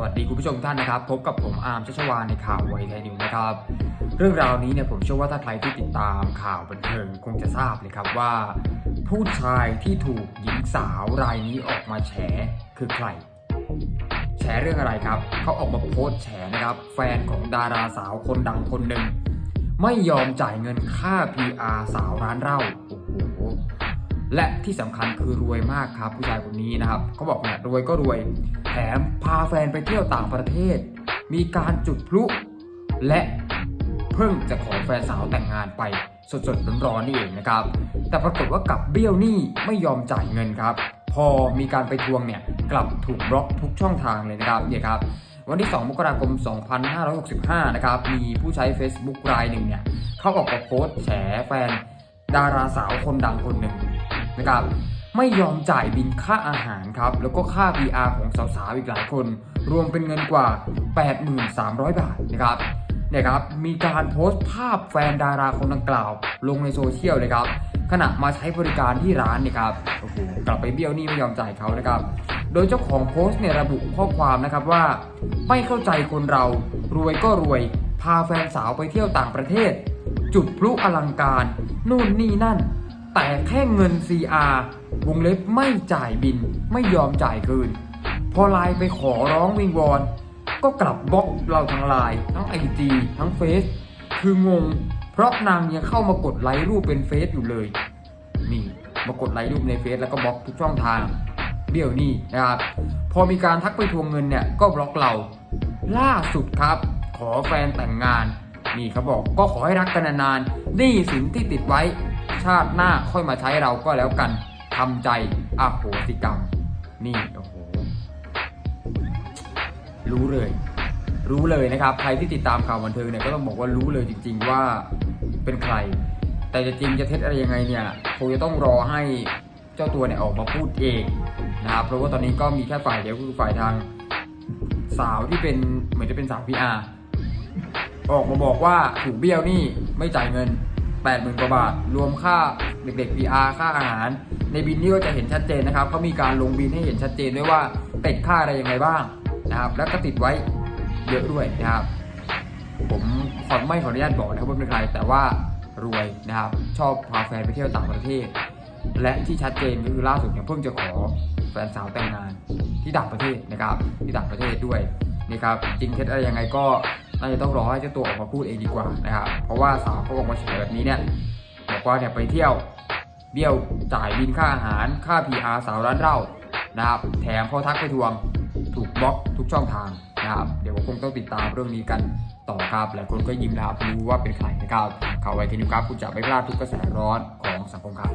วัสดีคุณผู้ชมท่านนะครับ พบกับผมอาร์มชัชวานในข่าวไวไทยนิวนะครับ เรื่องราวนี้เนี่ยผมเชื่อว่าถ้าใครที่ติดตามข่าวบันเทิงคงจะทราบเลยครับว่า ผู้ชายที่ถูกหญิงสาวรายนี้ออกมาแฉคือใคร แฉเรื่องอะไรครับ เขาออกมาโพสต์แฉนะครับ แฟนของดาราสาวคนดังคนหนึ่งไม่ยอมจ่ายเงินค่า PR สาวร้านเหล้าโอ้โห และที่สำคัญคือรวยมากครับผู้ชายคนนี้นะครับเขาบอกเนี่ยรวยก็รวยแถมพาแฟนไปเที่ยวต่างประเทศ มีการจุดพลุและเพิ่งจะขอแฟนสาวแต่งงานไปสดๆร้อนๆนี่เองนะครับ แต่ปรากฏว่ากลับเบี้ยวหนี้ไม่ยอมจ่ายเงินครับ พอมีการไปทวงเนี่ยกลับถูกบล็อกทุกช่องทางเลยนะครับเนี่ยครับวันที่ 2 มกราคม 2565 นะครับ มีผู้ใช้ Facebook รายหนึ่งเนี่ย เขาออกมาโพสต์แฉแฟน ดาราสาวคนดังคนหนึ่ง นะครับไม่ยอมจ่ายบินค่าอาหารครับ แล้วก็ค่า PR ของสาวๆอีกหลายคน รวมเป็นเงินกว่า 8,300 บาทนะครับเนี่ยครับมีการโพสต์ภาพแฟนดาราคนดังกล่าว ลงในโซเชียลเลยครับขณะมาใช้บริการที่ร้านเนี่ยครับโอ้โหกลับไปเบี้ยวนี้ไม่ยอมจ่ายเขานะครับ โดยเจ้าของโพสต์เนี่ยระบุข้อความนะครับว่า ไม่เข้าใจคนเรา รวยก็รวย พาแฟนสาวไปเที่ยวต่างประเทศ จุดพลุอลังการ นู่นนี่นั่น แต่แค่เงิน CR วงเล็บไม่จ่ายบินไม่ยอมจ่ายคืน พอไลน์ไปขอร้องวิงวอน ก็กลับบล็อกเราทั้งไลน์ทั้งไอจีทั้งเฟซคืองง เพราะนางยังเข้ามากดไลค์รูปเป็นเฟซอยู่เลยนี่มากดไลค์รูปในเฟซแล้วก็บล็อกทุกช่องทางเบี้ยวนี่นะครับ พอมีการทักไปทวงเงินเนี่ยก็บล็อกเรา ล่าสุดครับ ขอแฟนแต่งงาน นี่เขาบอกก็ขอให้รักกันนานๆหนี้สินที่ติดไว้ ชาติหน้าค่อยมาใช้เราก็แล้วกันทำใจอโหสิกรรม นี่โอ้โหรู้เลย รู้เลยนะครับ ใครที่ติดตามข่าวบันเทิงเนี่ยก็ต้องบอกว่ารู้เลยจริง ๆ ว่าเป็นใคร แต่จะจริงจะเท็จอะไรยังไงเนี่ยคงจะต้องรอให้เจ้าตัวเนี่ยออกมาพูดเองนะครับเพราะว่าตอนนี้ก็มีแค่ฝ่ายเดียวคือฝ่ายทางสาวที่เป็นเหมือนจะเป็นสาวพีอาร์ออกมาบอกว่าถูกเบี้ยวนี่ไม่จ่ายเงิน 8 0,000กว่าบาท รวมค่าเด็กๆ PR ค่าอาหาร ในบินนี่ก็จะเห็นชัดเจนนะครับเขามีการลงบินให้เห็นชัดเจนด้วยว่าเติดค่าอะไรยังไงบ้างนะครับแล้วก็ติดไว้เยอะด้วยนะครับ ผมขอไม่ขออนุญาตบอกนะครับว่าเป็นใครแต่ว่ารวยนะครับชอบพาแฟนไปเที่ยวต่างประเทศ และที่ชัดเจนก็คือล่าสุดเนี่ยเพิ่งจะขอแฟนสาวแต่งงานที่ต่างประเทศนะครับที่ต่างประเทศด้วยนะครับจริงเท็จอะไรยังไงก็ น่าจะต้องรอให้เจ้าตัวออกมาพูดเองดีกว่านะครับเพราะว่าสาวเขาออกมาแฉยแบบนี้เนี่ยบอกว่าเนี่ยไปเที่ยวเบี้ยวจ่ายบินค่าอาหารค่า PR สาวร้านเหล้านะครับแถมพอทักไปทวงถูกบล็อกทุกช่องทางนะครับเดี๋ยวคงต้องติดตามเรื่องนี้กันต่อครับหลายคนก็ยิ้มนะครับรู้ว่าเป็นใครนะครับข่าวไวทีนิวครับคุณจะไม่พลาดทุกกระแสร้อนของสังคมครับ